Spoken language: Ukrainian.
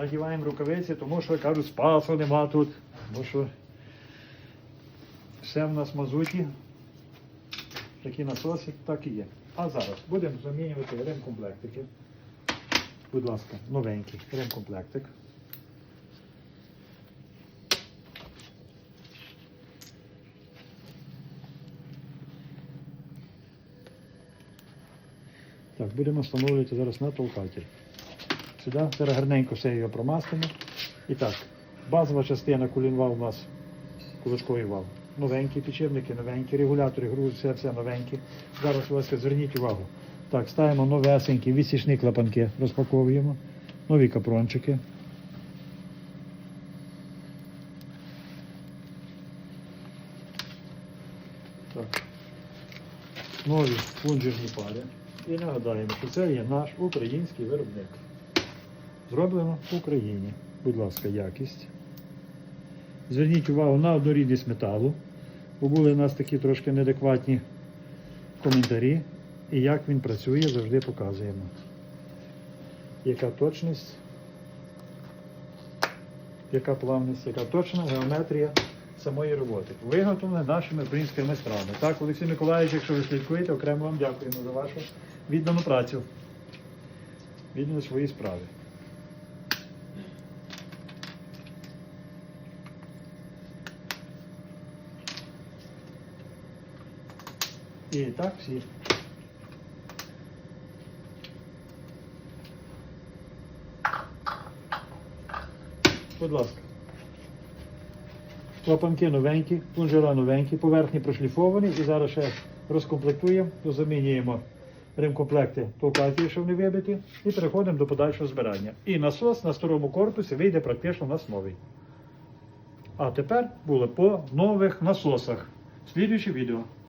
надіваємо рукавиці, тому що кажуть, спасу нема тут. Бо що все в нас мазуті. Такі насоси, так і є. А зараз будемо замінювати ремкомплектики. Будь ласка, новенький ремкомплектик. Так, будемо встановлювати зараз на толкатель. Сюди зараз гарненько все його промастимо. І так, базова частина кулінвал у нас кулачковий вал. Новенькі підшипники, новенькі регулятори, груз, все, все новенькі. Зараз, будь ласка, зверніть увагу. Так, ставимо новесенькі відсічні клапанки, розпаковуємо, нові капрончики. Так. Нові фунжерні пари. І нагадаємо, що це є наш український виробник. Зроблено в Україні. Будь ласка, якість. Зверніть увагу на однорідність металу, бо були у нас такі трошки неадекватні коментарі. І як він працює, завжди показуємо. Яка точність, яка плавність, яка точна геометрія самої роботи. Виготовлена нашими українськими майстрами. Так, Олексій Миколаївич, якщо ви слідкуєте, окремо вам дякуємо за вашу віддану працю. Віддану своїй справі. І так всі. Будь ласка. Клапанки новенькі, плунжера новенькі, поверхні прошліфовані і зараз ще розкомплектуємо, замінюємо ремкомплекти толкателі, щоб не вибиті, і переходимо до подальшого збирання. І насос на старому корпусі вийде практично у нас новий. А тепер було по нових насосах. Слідуюче відео.